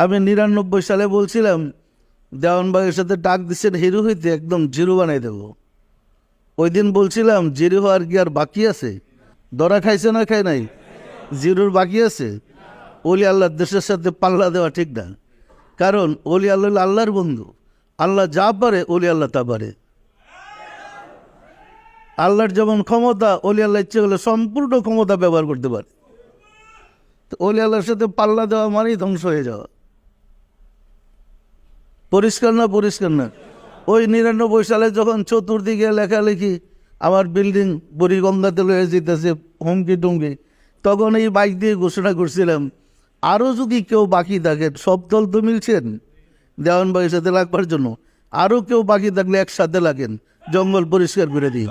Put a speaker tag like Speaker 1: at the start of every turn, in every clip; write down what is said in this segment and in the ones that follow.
Speaker 1: আমি নিরানব্বই সালে বলছিলাম, দেওয়ানবাগের সাথে ডাক দিচ্ছেন হিরো হইতে একদম জিরো বানাই দেব। ওই দিন বলছিলাম, জিরো হওয়ার কি আর বাকি আছে? দরা খাইছে না খায় নাই? জিরোর বাকি আছে? অলি আল্লাহর দেশের সাথে পাল্লা দেওয়া ঠিক না। কারণ অলি আল্লাহ আল্লাহর বন্ধু। আল্লাহ যা পারে অলি আল্লাহ তা পারে। আল্লাহর যেমন ক্ষমতা অলি আল্লাহ ইচ্ছে হলে সম্পূর্ণ ক্ষমতা ব্যবহার করতে পারে। তো অলি আল্লাহর সাথে পাল্লা দেওয়া মানেই ধ্বংস হয়ে যাওয়া। পরিষ্কার না পরিষ্কার না। ওই নিরানব্বই সালে যখন চতুর্দিকে লেখালেখি, আমার বিল্ডিং বুড়িগঙ্গাতে লয়ে যেতেছে হুমকি টুমকি, তখন এই বাইক দিয়ে ঘোষণা করছিলাম আরও যদি কেউ বাকি থাকে, সব দল তো মিলছেন দেওয়ানবাগের সাথে লাগবার জন্য। আরও কেউ বাকি থাকলে একসাথে লাগেন, জঙ্গল পরিষ্কার করে দিই।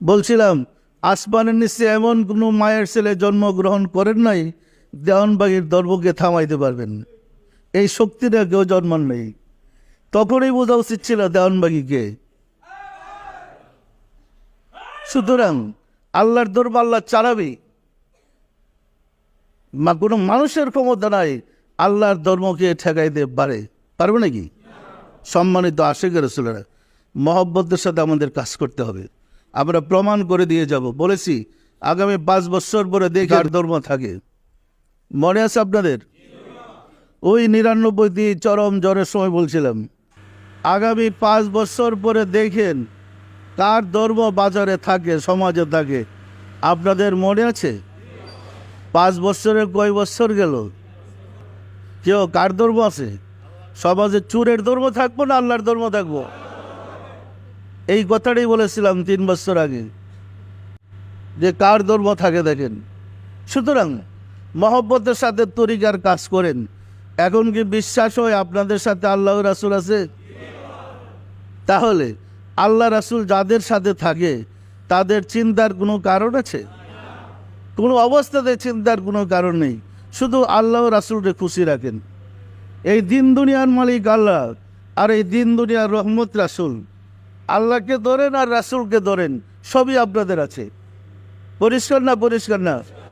Speaker 1: বলছিলাম, আসমানের নিচে এমন কোনো মায়ের ছেলে জন্মগ্রহণ করেন নাই দেওয়ানবাগির ধর্মকে থামাইতে পারবেন। এই শক্তিটা কেউ জন্মান নেই। তখনই বোঝা উচিত ছিল দেওয়ানবাগিকে। সুতরাং আল্লাহর দরব আল্লাহ চালাবে। মা কোনো মানুষের ক্ষমতা নাই আল্লাহর ধর্মকে ঠেকাইতে পারে। পারবে নাকি? সম্মানিত আশেকের রসুলেরা মহব্বতের সাথে আমাদের কাজ করতে হবে। আমরা প্রমাণ করে দিয়ে যাব। বলেছি আগামী পাঁচ বছর পরে দেখে আর ধর্ম থাকে। মনে আছে আপনাদের? ওই নিরানব্বই দিয়ে চরম জ্বরের সময় বলছিলাম। আগামী পাঁচ বছর পরে দেখেন কার ধর্ম বাজারে থাকে, সমাজে থাকে। আপনাদের মনে আছে? পাঁচ বছরের কয় বছর গেল? কেউ কার ধর্ম আছে? সমাজে চুরের ধর্ম থাকব না আল্লাহর ধর্ম থাকব? এই কথাটাই বলেছিলাম তিন বছর আগে। যে কার ধর্ম থাকে দেখেন। সুতরাং মহব্বতের সাথে তরিকার কাজ করেন। এখন কি বিশ্বাস হয় আপনাদের সাথে আল্লাহ রাসুল আছে? তাহলে আল্লাহ রাসুল যাদের সাথে থাকে, তাদের চিন্তার কোনো কারণ আছে? কোনো অবস্থাতে চিন্তার কোনো কারণ নেই। শুধু আল্লাহ রাসুলকে খুশি রাখেন। এই দিন দুনিয়ার মালিক আল্লাহ, আর এই দিন দুনিয়ার রহমত রাসুল। আল্লাহকে ধরেন আর রাসুলকে ধরেন, সবই আপনাদের আছে। পরিষ্কার না পরিষ্কার না?